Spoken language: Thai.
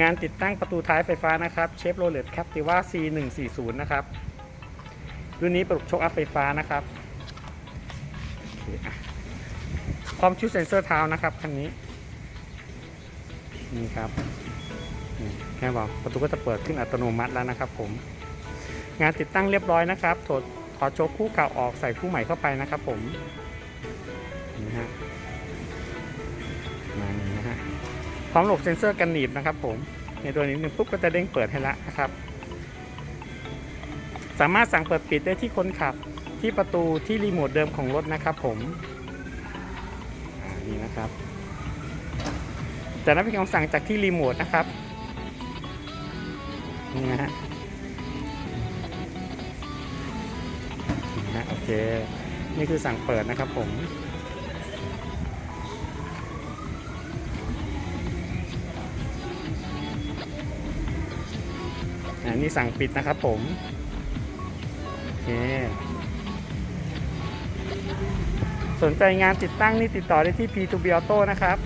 งานติดตั้งประตูท้ายไฟฟ้านะครับเชฟโรเลตแคปติว่า C140 นะครับรุ่นนี้ประบโชคอัพไฟฟ้านะครับคอะพร้อมชุดเซ็นเซอร์เท้านะครับคันนี้นี่ครับแค่บอกประตูก็จะเปิดขึ้นอัตโนมัติแล้วนะครับ ผม งานติดตั้งเรียบร้อยนะครับถอดถอดโชคคู่เก่าออกใส่คู่ใหม่เข้าไปนะครับ ผมนี่ฮะ พร้อมระบบเซ็นเซอร์กันหนีบนะครับผม ในตัวนี้นึงปุ๊บก็จะเด้งเปิดให้ละนะครับ สามารถสั่งเปิดปิดได้ที่คนขับที่ประตูที่รีโมทเดิมของรถนะครับผมนี่นะครับจากนั้นเป็นคำสั่งจากที่รีโมทนะครับนี่นะฮะนี่นะฮะโอเค นี่คือสั่งเปิดนะครับผม อันนี้สั่งปิดนะครับผมโอเคสนใจงานติดตั้งนี่ติดต่อได้ที่ P2B Auto นะครับ